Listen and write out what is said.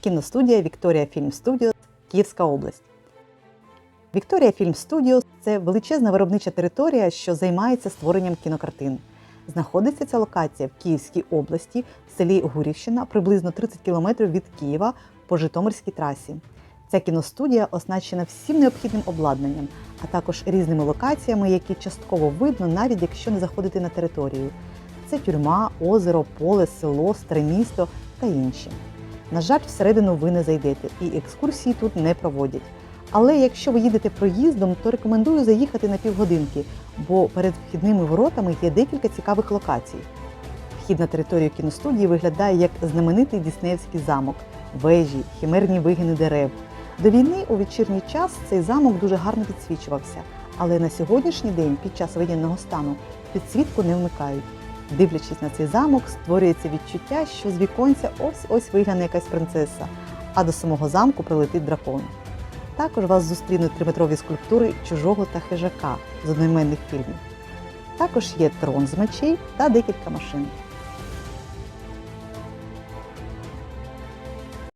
кіностудія Вікторія Фільм Студіо, Київська область. Вікторія Фільм Студіо це величезна виробнича територія, що займається створенням кінокартин. Знаходиться ця локація в Київській області, в селі Гурівщина, приблизно 30 кілометрів від Києва по Житомирській трасі. Ця кіностудія оснащена всім необхідним обладнанням, а також різними локаціями, які частково видно, навіть якщо не заходити на територію. Це тюрма, озеро, поле, село, старе місто та інші. На жаль, всередину ви не зайдете, і екскурсії тут не проводять. Але якщо ви їдете проїздом, то рекомендую заїхати на півгодинки, бо перед вхідними воротами є декілька цікавих локацій. Вхід на територію кіностудії виглядає як знаменитий Діснеївський замок, вежі, хімерні вигини дерев. До війни у вечірній час цей замок дуже гарно підсвічувався, але на сьогоднішній день, під час воєнного стану, підсвітку не вмикають. Дивлячись на цей замок, створюється відчуття, що з віконця ось-ось вигляне якась принцеса, а до самого замку прилетить дракон. Також вас зустрінуть триметрові скульптури чужого та хижака з одноіменних фільмів. Також є трон з мечей та декілька машин.